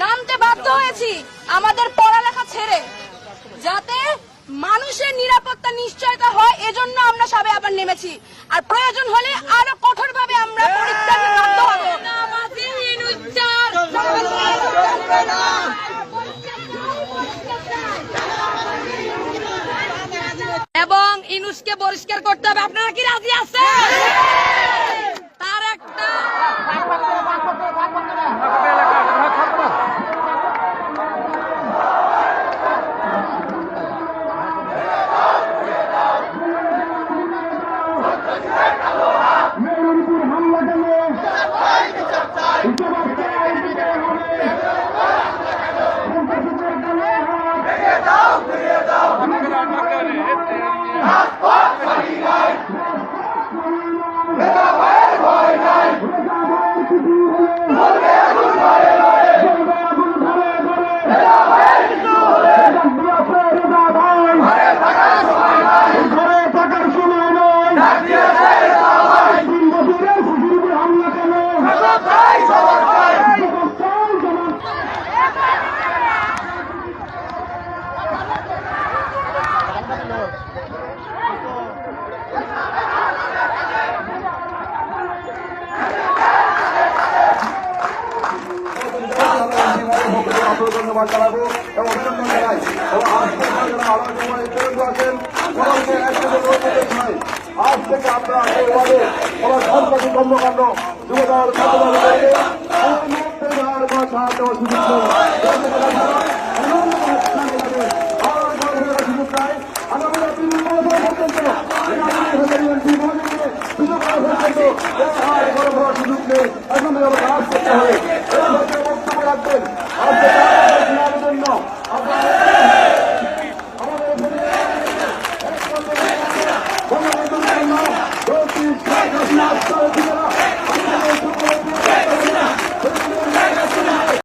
নামতে বাধ্য হয়েছি আমাদের পড়ালেখা ছেড়ে। যাতে মানুষের নিরাপত্তা নিশ্চয়তা হয়, এজন্য আমরা সবাই আবার নেমেছি। আর প্রয়োজন হলে আরও কঠোর ভাবে আমরা এবং ইনুসকে পরিষ্কার করতে হবে। আপনারা কি রাজি আছেন? Amém. ধন্যবাদ জানাব এবং অভিনন্দন জানাই। এবং আজ থেকে যারা সময় কেন্দ্র আছেন আজ থেকে আপনারা সন্ত্রাসী কর্মকাণ্ড Jubodal Jai Krishna, Jai Krishna,